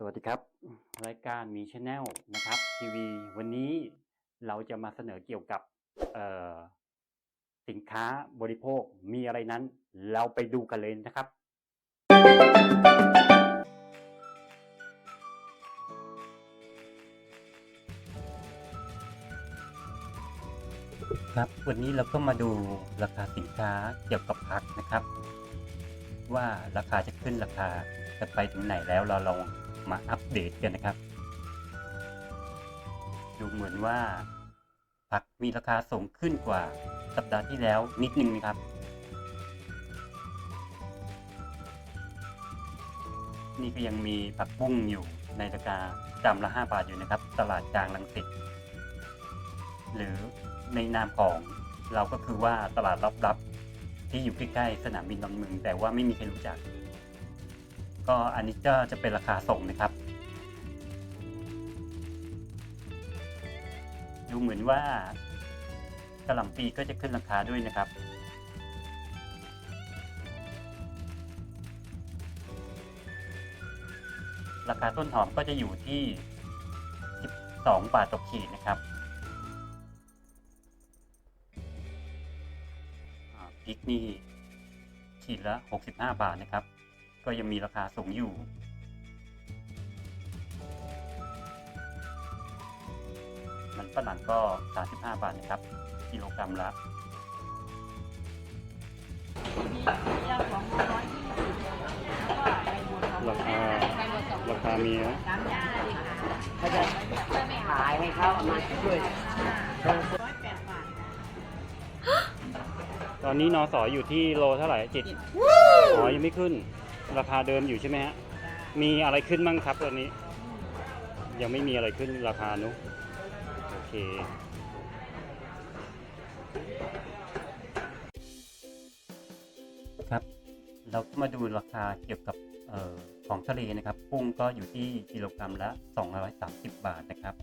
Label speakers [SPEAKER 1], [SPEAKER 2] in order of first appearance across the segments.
[SPEAKER 1] สวัสดีครับ รายการมีชแนลนะครับทีวีวันนี้เราจะมาเสนอเกี่ยวกับสินค้าบริโภคมีอะไรนั้น เราไปดูกันเลยนะครับ ครับวันนี้เราก็มาดูราคาสินค้าเกี่ยวกับผักนะครับ ว่าราคาจะขึ้นราคาจะไปถึงไหนแล้วเราลอง มาอัปเดตกันนะครับ ดูเหมือนว่า ผักมีราคาสูงขึ้นกว่าสัปดาห์ที่แล้วนิดนึงนะครับ นี่ก็ยังมีผักบุ้งอยู่ในราคาจำละ5บาทอยู่นะครับ ตลาดกลางลังสิตหรือในนามของเราก็คือว่าตลาดลับๆที่อยู่ใกล้ๆสนามบินดอนเมืองแต่ว่าไม่มีใครรู้จัก ก็อันนี้ก็จะเป็นราคาส่งนะครับ ดูเหมือนว่ากระหล่ำปีก็จะขึ้นราคาด้วยนะครับราคาต้นหอมก็จะอยู่ที่ 12 บาทต่อขีดนะครับพริกนี่ขีดละ 65 บาทนะครับ ก็ยังมีราคาสูงอยู่ มันฝรั่งก็ 35 บาทนะครับ กิโลกรัมละราคาราคามีนะ
[SPEAKER 2] เขาจะขายให้เขาเอามาช่วย
[SPEAKER 1] ตอนนี้นอสออยู่ที่โลเท่าไหร่จิตอ๋อยังไม่ขึ้น ราคาเดิมอยู่ใช่ไหมฮะ มีอะไรขึ้นบ้างครับตอนนี้ ยังไม่มีอะไรขึ้นราคานุโอเคครับ เราก็มาดูราคาเกี่ยวกับเออของทะเลนะครับกุ้งก็อยู่ที่กิโลกรัมละ 230 บาทนะครับ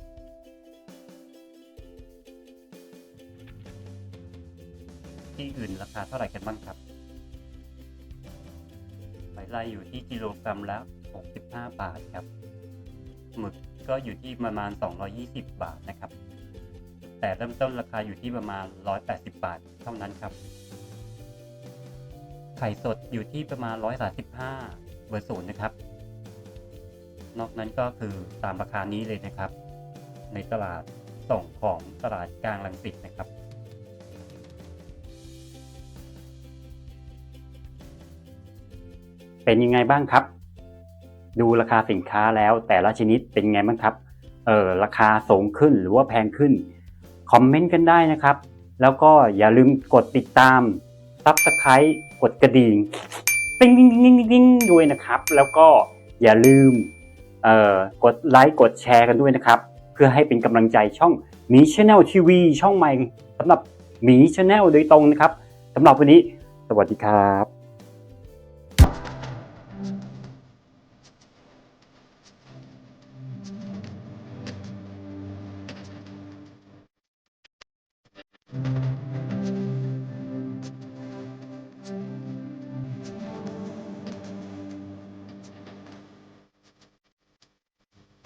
[SPEAKER 1] ที่อื่นราคาเท่าไหร่กันบ้างครับ หอยลายอยู่ที่กิโลกรัมละ 65 บาทครับหมึกก็อยู่ที่ประมาณ 220 บาทนะครับ แต่เริ่มต้นราคาอยู่ที่ประมาณ 180 บาทเท่านั้นครับ ไข่สดอยู่ที่ประมาณ 135 เบอร์ศูนย์นะครับ นอกนั้นก็คือตามราคานี้เลยนะครับ ในตลาดส่งของตลาดกลางลังสิตนะครับ เป็นยังไงบ้างครับ ดูราคาสินค้าแล้วแต่ละชนิดเป็นไงบ้างครับเออราคาสูงขึ้นหรือว่าแพงขึ้นคอมเมนต์กันได้นะครับ แล้วก็อย่าลืมกดติดตาม Subscribe กดกระดิ่งติ๊งติ๊งติ๊งติ๊งด้วยนะครับ แล้วก็อย่าลืมเอ่อกดไลค์กดแชร์กันด้วยนะครับ เพื่อให้เป็นกำลังใจช่องมีช n แนลทีวีช่องใหม่สำหรับมีช n แนลโดยตรงนะครับสำหรับวันนี้ สวัสดีครับ